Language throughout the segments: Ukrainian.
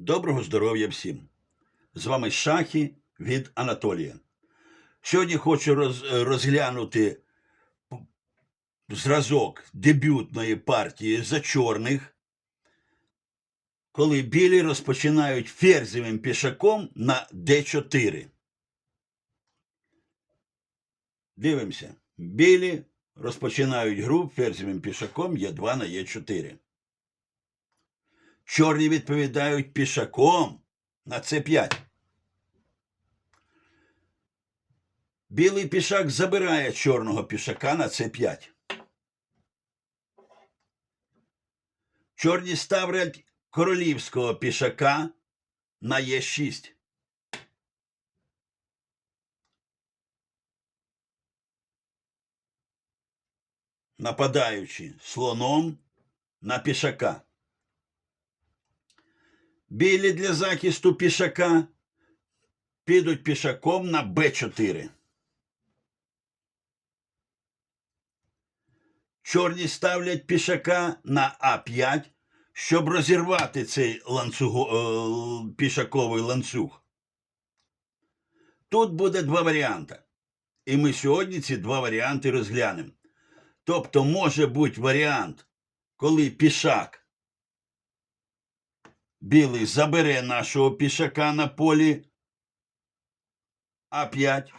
Доброго здоров'я всім! З вами Шахи від Анатолія. Сьогодні хочу роз- розглянути зразок дебютної партії за чорних, коли білі розпочинають ферзевим пішаком на d4. Дивимося. Білі розпочинають гру ферзевим пішаком Е2 на Е4. Чорні відповідають пішаком на С5. Білий пішак забирає чорного пішака на С5. Чорні ставлять королівського пішака на Е6. Нападаючи слоном на пішака. Білі для захисту пішака підуть пішаком на Б4. Чорні ставлять пішака на А5, щоб розірвати цей ланцюго, е, пішаковий ланцюг. Тут буде два варіанти. І ми сьогодні ці два варіанти розглянемо. Тобто може бути варіант, коли пішак Білий забере нашого пішака на полі А5.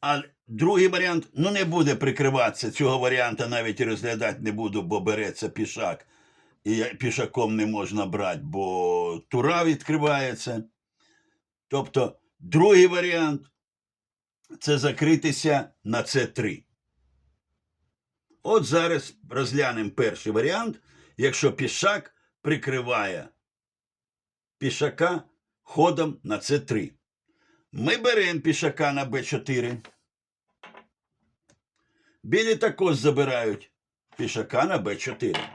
А другий варіант ну не буде прикриватися. Цього варіанта навіть розглядати не буду, бо береться пішак. І пішаком не можна брати, бо тура відкривається. Тобто, другий варіант це закритися на С3. От зараз розглянемо перший варіант, якщо пішак прикриває пішака ходом на С3. Ми беремо пішака на Б4. Білі також забирають пішака на Б4.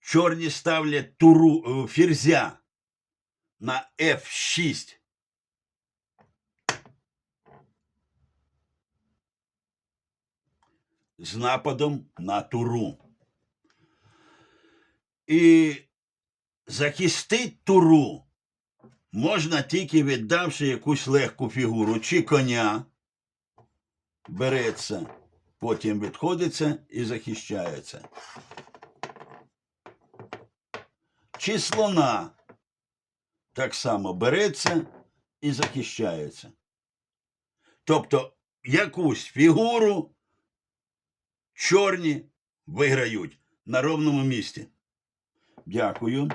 Чорні ставлять туру е, ферзя на F6. З нападом на туру. І захистить туру можна тільки віддавши якусь легку фігуру, чи коня береться, потім відходиться і захищається. Чи слона так само береться і захищається. Тобто якусь фігуру чорні виграють на ровному місці. Дякую.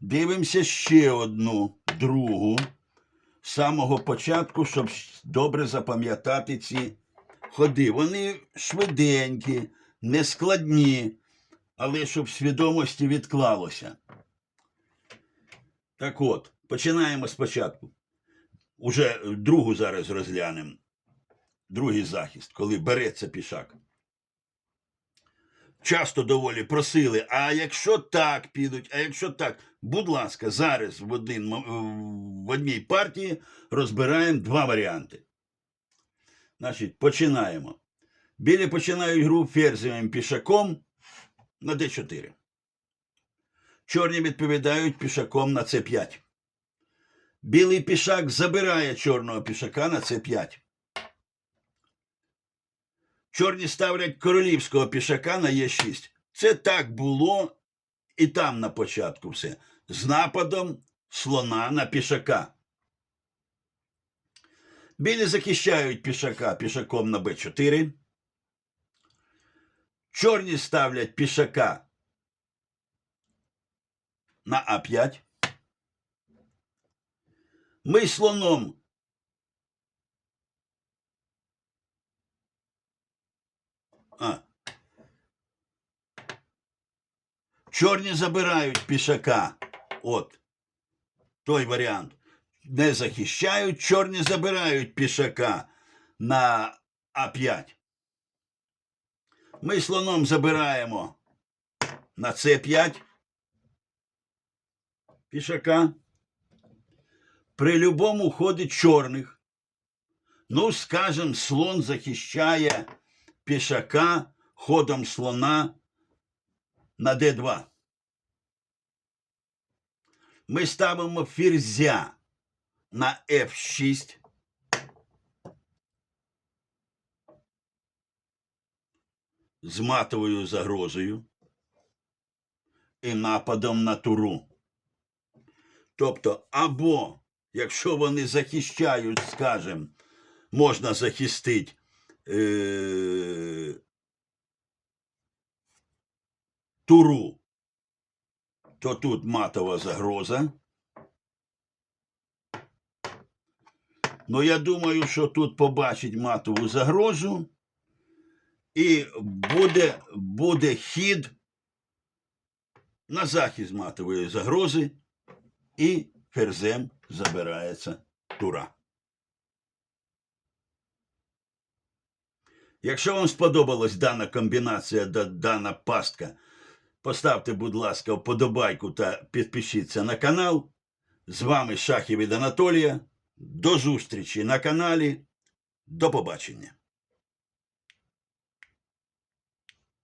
Дивимося ще одну другу з самого початку, щоб добре запам'ятати ці ходи. Вони швиденькі, нескладні, але щоб свідомості відклалося. Так от, починаємо спочатку. Уже другу зараз розглянемо. Другий захист, коли береться пішак часто доволі просили, а якщо так підуть, а якщо так, будь ласка, зараз в, один, в одній партії розбираємо два варіанти. Значить, починаємо. Білі починають гру ферзевим пішаком на d4. Чорні відповідають пішаком на c5. Білий пішак забирає чорного пішака на c5. Чорні ставлять королівського пішака на Е6. Це так було і там на початку все. З нападом слона на пішака. Білі захищають пішака пішаком на Б4. Чорні ставлять пішака на А5. Ми слоном А. Чорні забирають пішака. От. Той варіант. Не захищають, чорні забирають пішака на А5. Ми слоном забираємо на С5 пішака. При любому ході чорних. Ну, скажем, слон захищає пішака ходом слона на Д2. Ми ставимо ферзя на F6. З матовою загрозою і нападом на туру. Тобто, або, якщо вони захищають, скажімо, можна захистити е- туру, то тут матова загроза. Ну, я думаю, що тут побачить матову загрозу, і буде, буде хід на захист матової загрози, і ферзем забирається тура. Якщо вам сподобалась дана комбінація, дана пастка, поставте, будь ласка, вподобайку та підпишіться на канал. З вами Шахів від Анатолія. До зустрічі на каналі. До побачення.